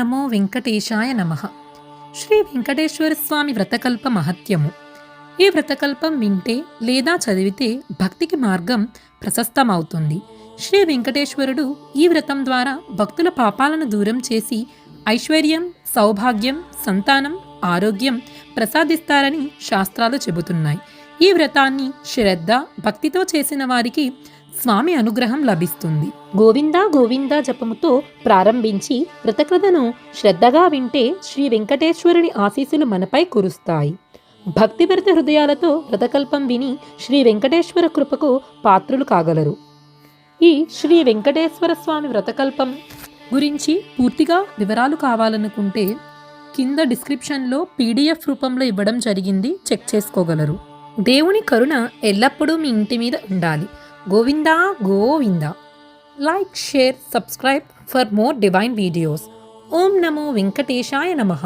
నమో వెంకటేశాయ నమ. శ్రీ వెంకటేశ్వర స్వామి వ్రతకల్ప మహత్యము. ఈ వ్రతకల్పం వింటే లేదా చదివితే భక్తికి మార్గం ప్రశస్తమవుతుంది. శ్రీ వెంకటేశ్వరుడు ఈ వ్రతం ద్వారా భక్తుల పాపాలను దూరం చేసి ఐశ్వర్యం సౌభాగ్యం సంతానం ఆరోగ్యం ప్రసాదిస్తారని శాస్త్రాలు చెబుతున్నాయి. ఈ వ్రతాన్ని శ్రద్ధ భక్తితో చేసిన వారికి స్వామి అనుగ్రహం లభిస్తుంది. గోవింద గోవింద జపముతో ప్రారంభించి వ్రతకథను శ్రద్ధగా వింటే శ్రీ వెంకటేశ్వరుని ఆశీస్సులు మనపై కురుస్తాయి. భక్తిభరిత హృదయాలతో వ్రతకల్పం విని శ్రీ వెంకటేశ్వర కృపకు పాత్రులు కాగలరు. ఈ శ్రీ వెంకటేశ్వర స్వామి వ్రతకల్పం గురించి పూర్తిగా వివరాలు కావాలనుకుంటే కింద డిస్క్రిప్షన్లో పీడిఎఫ్ రూపంలో ఇవ్వడం జరిగింది చెక్ చేసుకోగలరు. దేవుని కరుణ ఎల్లప్పుడూ మీ ఇంటి మీద ఉండాలి. Govinda Govinda. Like share subscribe for more divine videos Om नमो वेंकटेशाय नमः